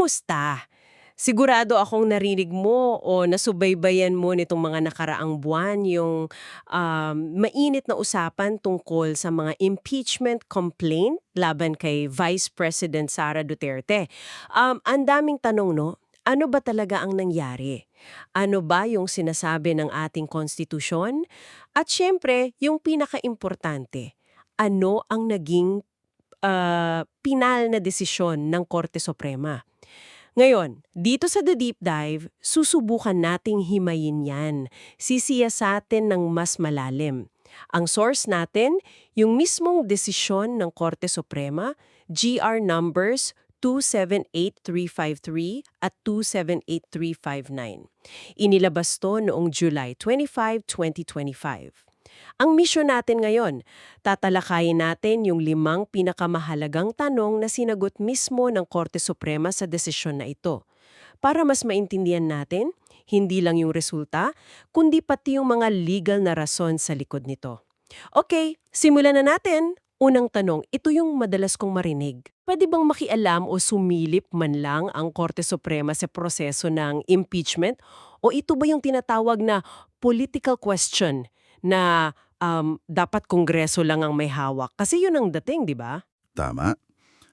Kumusta? Sigurado akong narinig mo o nasubaybayan mo nitong mga nakaraang buwan yung um, mainit na usapan tungkol sa mga impeachment complaint laban kay Vice President Sara Duterte. Um, ang daming tanong, no? Ano ba talaga ang nangyari? Ano ba yung sinasabi ng ating konstitusyon? At syempre, yung pinaka-importante, ano ang naging ah, pinal na desisyon ng Korte Suprema? Ngayon, dito sa The Deep Dive, susubukan nating himayin yan. Sisiyasatin ng mas malalim. Ang source natin, yung mismong desisyon ng Korte Suprema, GR numbers 278353 at 278359. Inilabas to noong July 25, 2025. Ang misyon natin ngayon, tatalakayin natin yung limang pinakamahalagang tanong na sinagot mismo ng Korte Suprema sa desisyon na ito. Para mas maintindihan natin, hindi lang yung resulta, kundi pati yung mga legal na rason sa likod nito. Okay, simulan na natin. Unang tanong, ito yung madalas kong marinig. Pwede bang makialam o sumilip man lang ang Korte Suprema sa proseso ng impeachment? O ito ba yung tinatawag na political question na um, dapat kongreso lang ang may hawak? Kasi yun ang dating, di ba? Tama.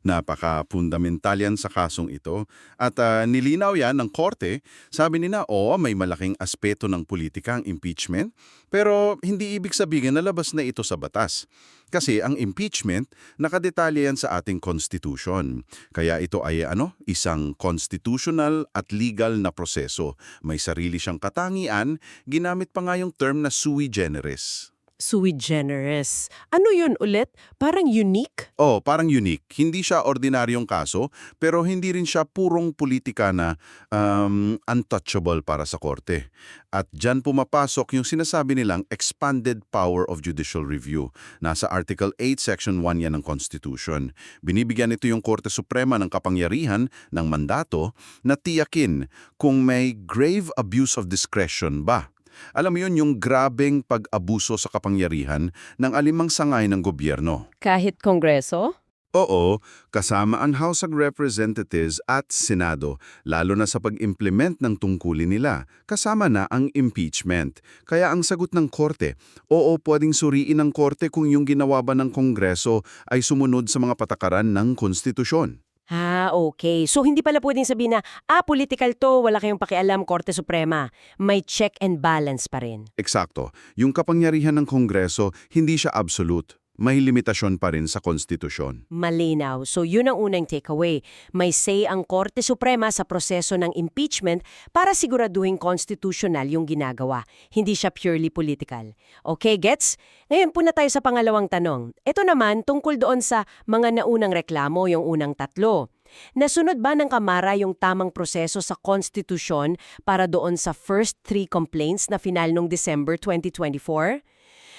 Napaka-fundamental yan sa kasong ito. At ah, nilinaw yan ng korte. Sabi nila, oo, may malaking aspeto ng politika ang impeachment, pero hindi ibig sabihin na labas na ito sa batas. Kasi ang impeachment, nakadetalye yan sa ating constitution. Kaya ito ay ano, isang constitutional at legal na proseso. May sarili siyang katangian, ginamit pa nga yung term na sui generis. Sui generis. Ano yun ulit? Parang unique? Oh, parang unique. Hindi siya ordinaryong kaso, pero hindi rin siya purong politika na um, untouchable para sa korte. At dyan pumapasok yung sinasabi nilang expanded power of judicial review. Nasa Article 8, Section 1 yan ng Constitution. Binibigyan ito yung Korte Suprema ng kapangyarihan ng mandato na tiyakin kung may grave abuse of discretion ba alam mo yun, yung grabeng pag-abuso sa kapangyarihan ng alimang sangay ng gobyerno. Kahit kongreso? Oo, kasama ang House of Representatives at Senado, lalo na sa pag-implement ng tungkulin nila, kasama na ang impeachment. Kaya ang sagot ng korte, oo pwedeng suriin ng korte kung yung ginawa ba ng kongreso ay sumunod sa mga patakaran ng konstitusyon. Ah, okay. So hindi pala pwedeng sabihin na, ah, political to, wala kayong pakialam, Korte Suprema. May check and balance pa rin. Eksakto, yung kapangyarihan ng kongreso hindi siya absolute. May limitasyon pa rin sa konstitusyon. Malinaw. So yun ang unang takeaway. May say ang Korte Suprema sa proseso ng impeachment para siguraduhin constitutional yung ginagawa. Hindi siya purely political. Okay, gets? Ngayon puna tayo sa pangalawang tanong. Ito naman tungkol doon sa mga naunang reklamo, yung unang tatlo. Nasunod ba ng Kamara yung tamang proseso sa konstitusyon para doon sa first three complaints na final nung December 2024?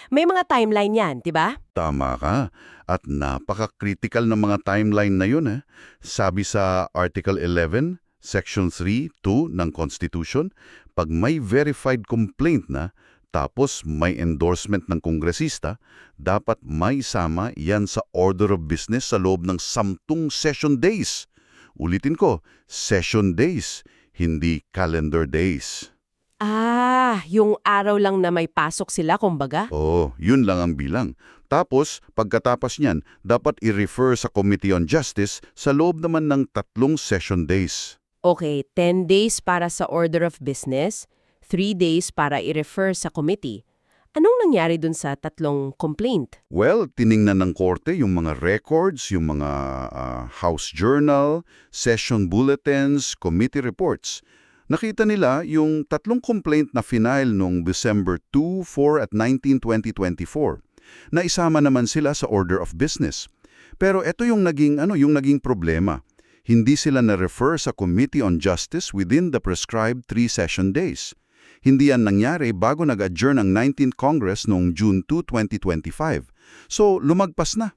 May mga timeline yan, di ba? Tama ka. At napaka-critical ng mga timeline na yun. Eh. Sabi sa Article 11, Section 3, 2 ng Constitution, pag may verified complaint na, tapos may endorsement ng kongresista, dapat may sama yan sa order of business sa loob ng samtung session days. Ulitin ko, session days, hindi calendar days. Ah, yung araw lang na may pasok sila, kumbaga? Oo, yun lang ang bilang. Tapos, pagkatapos niyan, dapat i-refer sa Committee on Justice sa loob naman ng tatlong session days. Okay, 10 days para sa order of business, 3 days para i-refer sa committee. Anong nangyari dun sa tatlong complaint? Well, tiningnan ng korte yung mga records, yung mga ah, House Journal, session bulletins, committee reports. Nakita nila yung tatlong complaint na final noong December 2, 4 at 19, 2024. Naisama naman sila sa order of business. Pero ito yung naging ano, yung naging problema. Hindi sila na-refer sa Committee on Justice within the prescribed three session days. Hindi yan nangyari bago nag-adjourn ang 19th Congress noong June 2, 2025. So, lumagpas na.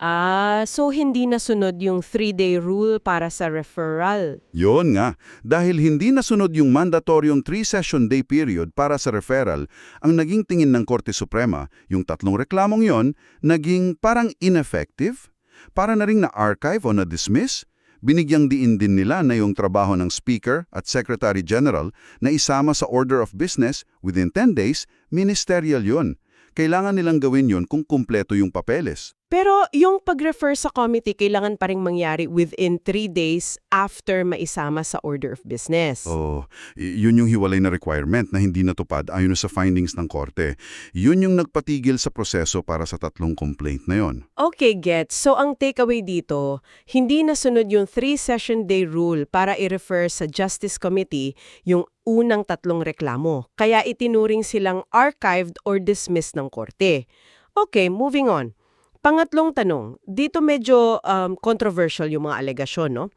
Ah, so hindi nasunod yung 3-day rule para sa referral. Yon nga, dahil hindi nasunod yung mandatoryong three-session day period para sa referral, ang naging tingin ng Korte Suprema, yung tatlong reklamong yon, naging parang ineffective, para na ring na-archive o na-dismiss, Binigyang diin din nila na yung trabaho ng Speaker at Secretary General na isama sa Order of Business within 10 days, ministerial yun. Kailangan nilang gawin yun kung kumpleto yung papeles. Pero yung pag-refer sa committee, kailangan pa rin mangyari within three days after maisama sa order of business. Oh, yun yung hiwalay na requirement na hindi natupad ayon sa findings ng korte. Yun yung nagpatigil sa proseso para sa tatlong complaint na yon. Okay, get. So ang takeaway dito, hindi nasunod yung three-session day rule para i-refer sa Justice Committee yung unang tatlong reklamo. Kaya itinuring silang archived or dismissed ng korte. Okay, moving on. Pangatlong tanong, dito medyo um, controversial yung mga alegasyon, no?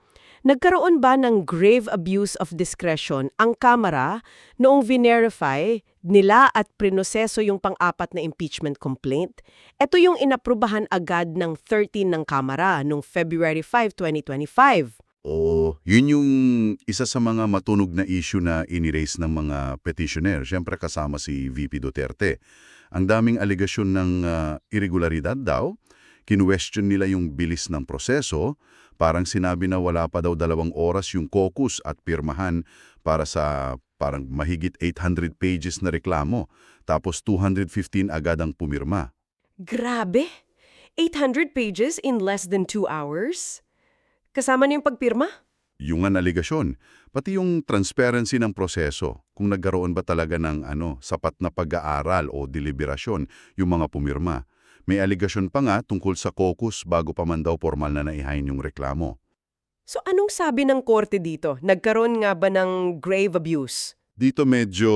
Nagkaroon ba ng grave abuse of discretion ang Kamara noong verify nila at prinoseso yung pang-apat na impeachment complaint? Ito yung inaprubahan agad ng 13 ng Kamara noong February 5, 2025. Oo, yun yung isa sa mga matunog na issue na iniraise ng mga petitioner. Siyempre kasama si VP Duterte. Ang daming aligasyon ng ah, irregularidad daw. Kinwestiyon nila yung bilis ng proseso. Parang sinabi na wala pa daw dalawang oras yung caucus at pirmahan para sa parang mahigit 800 pages na reklamo. Tapos 215 agad ang pumirma. Grabe! 800 pages in less than 2 hours? Kasama na yung pagpirma? Yung nga aligasyon, pati yung transparency ng proseso, kung nagkaroon ba talaga ng ano, sapat na pag-aaral o deliberasyon yung mga pumirma. May aligasyon pa nga tungkol sa caucus bago pa man daw formal na naihain yung reklamo. So anong sabi ng korte dito? Nagkaroon nga ba ng grave abuse? Dito medyo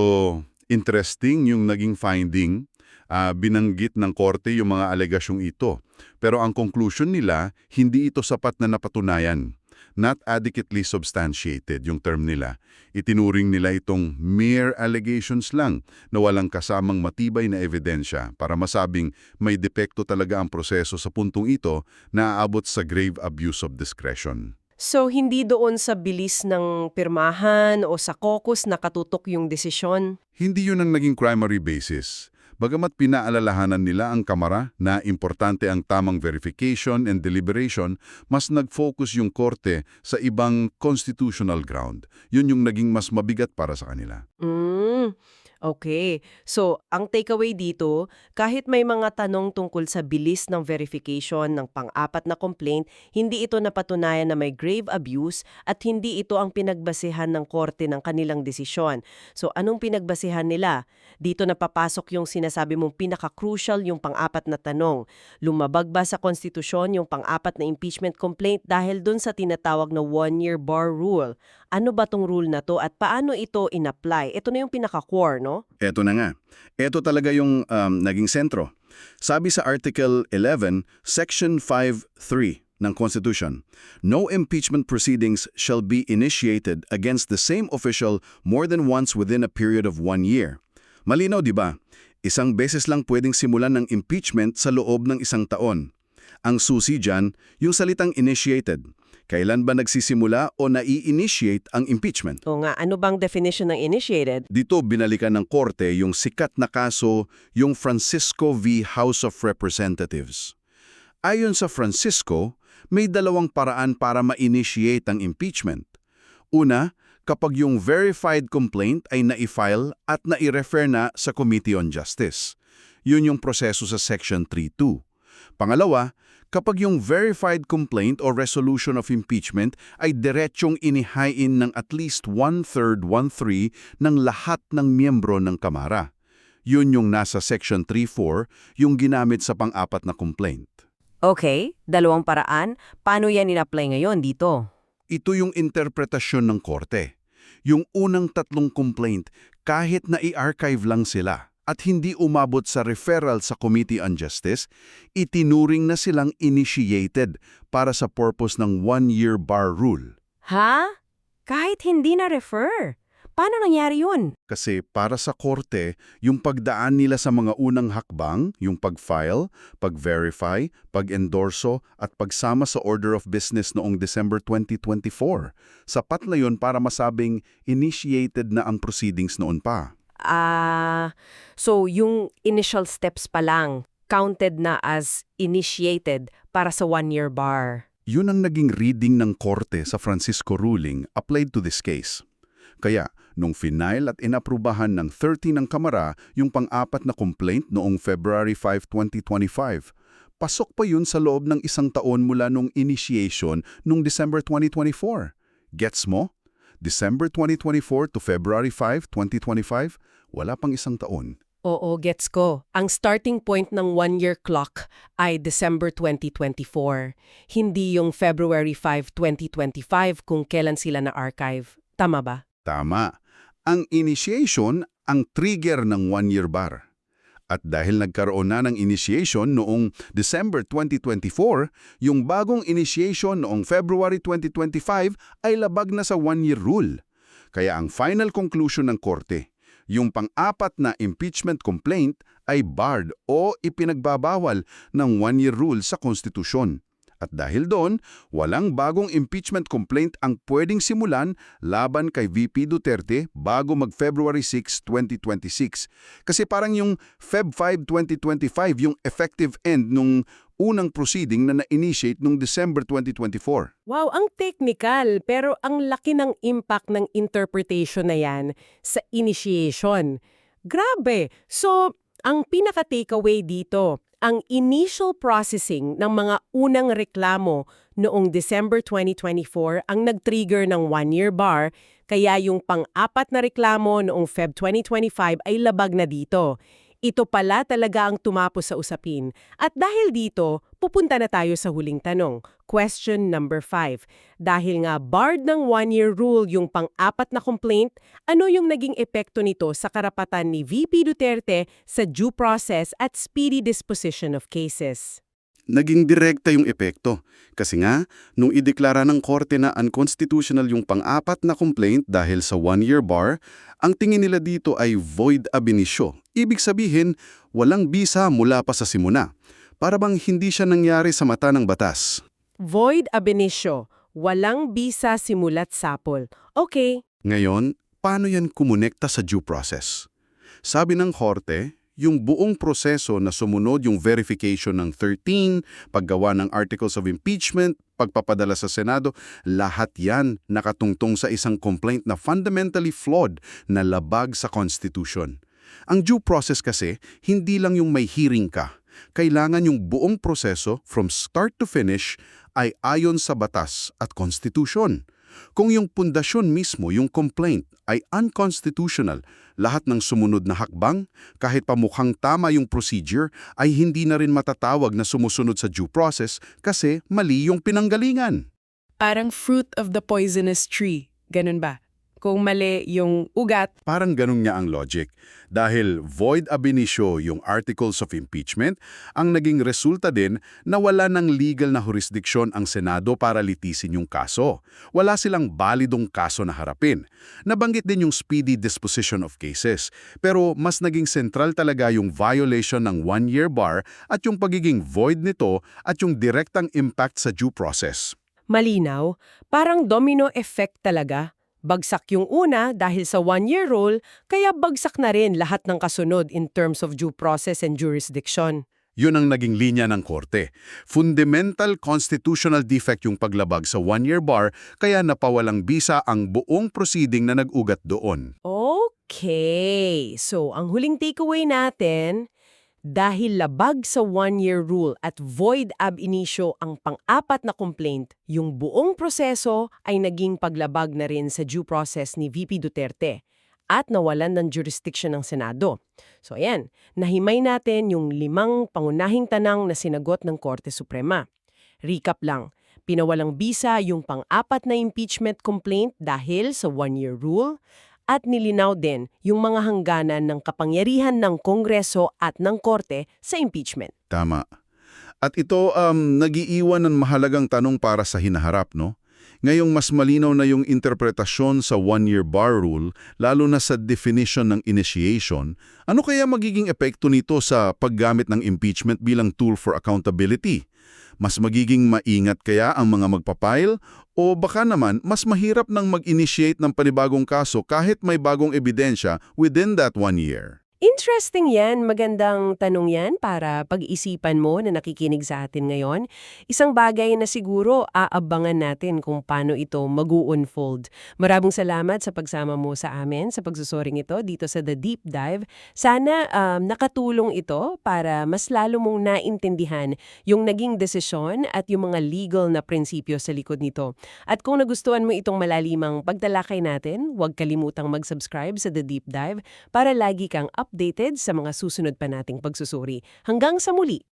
interesting yung naging finding. Ah, binanggit ng korte yung mga alegasyong ito. Pero ang conclusion nila, hindi ito sapat na napatunayan. Not adequately substantiated yung term nila. Itinuring nila itong mere allegations lang na walang kasamang matibay na ebidensya para masabing may depekto talaga ang proseso sa puntong ito na aabot sa grave abuse of discretion. So hindi doon sa bilis ng pirmahan o sa caucus nakatutok yung desisyon? Hindi yun ang naging primary basis. Bagamat pinaalalahanan nila ang kamara na importante ang tamang verification and deliberation, mas nag-focus yung korte sa ibang constitutional ground. Yun yung naging mas mabigat para sa kanila. Mm, okay. So, ang takeaway dito, kahit may mga tanong tungkol sa bilis ng verification ng pang-apat na complaint, hindi ito napatunayan na may grave abuse at hindi ito ang pinagbasehan ng korte ng kanilang desisyon. So, anong pinagbasehan nila? Dito napapasok yung sinasabi mong pinaka-crucial yung pang-apat na tanong. Lumabag ba sa konstitusyon yung pang-apat na impeachment complaint dahil dun sa tinatawag na one-year bar rule? Ano ba tong rule na to at paano ito in-apply? Ito na yung pinaka-core, no? Eto na nga. Eto talaga yung um, naging sentro. Sabi sa Article 11, Section 5.3 ng Constitution, No impeachment proceedings shall be initiated against the same official more than once within a period of one year. Malinaw, di ba? Isang beses lang pwedeng simulan ng impeachment sa loob ng isang taon. Ang susi dyan, yung salitang initiated. Kailan ba nagsisimula o nai-initiate ang impeachment? O nga, ano bang definition ng initiated? Dito binalikan ng korte yung sikat na kaso, yung Francisco v. House of Representatives. Ayon sa Francisco, may dalawang paraan para ma-initiate ang impeachment. Una, kapag yung verified complaint ay na-file at na-refer na sa Committee on Justice. Yun yung proseso sa Section 3.2. Pangalawa, kapag yung verified complaint o resolution of impeachment ay diretsyong inihain ng at least one-third, one-three ng lahat ng miyembro ng Kamara. Yun yung nasa Section 3.4, yung ginamit sa pang-apat na complaint. Okay, dalawang paraan. Paano yan in-apply ngayon dito? Ito yung interpretasyon ng korte. Yung unang tatlong complaint, kahit na i-archive lang sila at hindi umabot sa referral sa Committee on Justice, itinuring na silang initiated para sa purpose ng one-year bar rule. Ha? Kahit hindi na-refer? Paano nangyari yun? Kasi para sa korte, yung pagdaan nila sa mga unang hakbang, yung pag-file, pag-verify, pag-endorso at pagsama sa Order of Business noong December 2024, sapat na yun para masabing initiated na ang proceedings noon pa. Ah, so yung initial steps pa lang, counted na as initiated para sa one-year bar. Yun ang naging reading ng korte sa Francisco ruling applied to this case. Kaya, nung final at inaprubahan ng 30 ng Kamara yung pang-apat na complaint noong February 5, 2025, pasok pa yun sa loob ng isang taon mula nung initiation nung December 2024. Gets mo? December 2024 to February 5, 2025, wala pang isang taon. Oo, gets ko. Ang starting point ng one-year clock ay December 2024. Hindi yung February 5, 2025 kung kailan sila na-archive. Tama ba? Tama. Ang initiation ang trigger ng one-year bar. At dahil nagkaroon na ng initiation noong December 2024, yung bagong initiation noong February 2025 ay labag na sa one-year rule. Kaya ang final conclusion ng korte, yung pang-apat na impeachment complaint ay barred o ipinagbabawal ng one-year rule sa konstitusyon. At dahil doon, walang bagong impeachment complaint ang pwedeng simulan laban kay VP Duterte bago mag-February 6, 2026. Kasi parang yung Feb 5, 2025 yung effective end nung unang proceeding na na-initiate nung December 2024. Wow, ang technical pero ang laki ng impact ng interpretation na yan sa initiation. Grabe! So, ang pinaka-takeaway dito, ang initial processing ng mga unang reklamo noong December 2024 ang nag-trigger ng one-year bar, kaya yung pang-apat na reklamo noong Feb 2025 ay labag na dito. Ito pala talaga ang tumapos sa usapin. At dahil dito, pupunta na tayo sa huling tanong. Question number 5. Dahil nga barred ng one-year rule yung pang-apat na complaint, ano yung naging epekto nito sa karapatan ni VP Duterte sa due process at speedy disposition of cases? Naging direkta yung epekto. Kasi nga, nung ideklara ng korte na unconstitutional yung pang-apat na complaint dahil sa one-year bar, ang tingin nila dito ay void ab initio. Ibig sabihin, walang bisa mula pa sa simuna. Para bang hindi siya nangyari sa mata ng batas. Void ab initio. Walang bisa simulat sapol. Okay, Ngayon, paano yan kumonekta sa due process? Sabi ng korte, yung buong proseso na sumunod yung verification ng 13, paggawa ng articles of impeachment, pagpapadala sa Senado, lahat yan nakatungtong sa isang complaint na fundamentally flawed na labag sa Constitution. Ang due process kasi, hindi lang yung may hearing ka. Kailangan yung buong proseso from start to finish ay ayon sa batas at Constitution. Kung yung pundasyon mismo, yung complaint, ay unconstitutional, lahat ng sumunod na hakbang, kahit pamukhang tama yung procedure, ay hindi na rin matatawag na sumusunod sa due process kasi mali yung pinanggalingan. Parang fruit of the poisonous tree. Ganun ba? Kung mali yung ugat, Parang ganun nga ang logic. Dahil void ab initio yung articles of impeachment, ang naging resulta din na wala ng legal na jurisdiksyon ang Senado para litisin yung kaso. Wala silang balidong kaso na harapin. Nabanggit din yung speedy disposition of cases. Pero mas naging sentral talaga yung violation ng one-year bar at yung pagiging void nito at yung direktang impact sa due process. malinaw, parang domino effect talaga. Bagsak yung una dahil sa one-year rule, kaya bagsak na rin lahat ng kasunod in terms of due process and jurisdiction. Yun ang naging linya ng korte. Fundamental constitutional defect yung paglabag sa one-year bar kaya napawalang bisa ang buong proceeding na nag-ugat doon. Okay, so ang huling takeaway natin, dahil labag sa one-year rule at void ab initio ang pang-apat na complaint, yung buong proseso ay naging paglabag na rin sa due process ni VP Duterte at nawalan ng jurisdiction ng Senado. So ayan, nahimay natin yung limang pangunahing tanang na sinagot ng Korte Suprema. Recap lang, pinawalang bisa yung pang-apat na impeachment complaint dahil sa one-year rule at nilinaw din yung mga hangganan ng kapangyarihan ng Kongreso at ng Korte sa impeachment. Tama. At ito um, nagiiwan ng mahalagang tanong para sa hinaharap, no? Ngayong mas malinaw na yung interpretasyon sa one-year bar rule, lalo na sa definition ng initiation, ano kaya magiging epekto nito sa paggamit ng impeachment bilang tool for accountability? Mas magiging maingat kaya ang mga magpapile o baka naman mas mahirap nang mag-initiate ng panibagong kaso kahit may bagong ebidensya within that one year? Interesting yan. Magandang tanong yan para pag-isipan mo na nakikinig sa atin ngayon. Isang bagay na siguro aabangan natin kung paano ito mag-unfold. Maraming salamat sa pagsama mo sa amin sa pagsusoring ito dito sa The Deep Dive. Sana um, nakatulong ito para mas lalo mong naintindihan yung naging desisyon at yung mga legal na prinsipyo sa likod nito. At kung nagustuhan mo itong malalimang pagtalakay natin, huwag kalimutang mag-subscribe sa The Deep Dive para lagi kang updated sa mga susunod pa nating pagsusuri. Hanggang sa muli!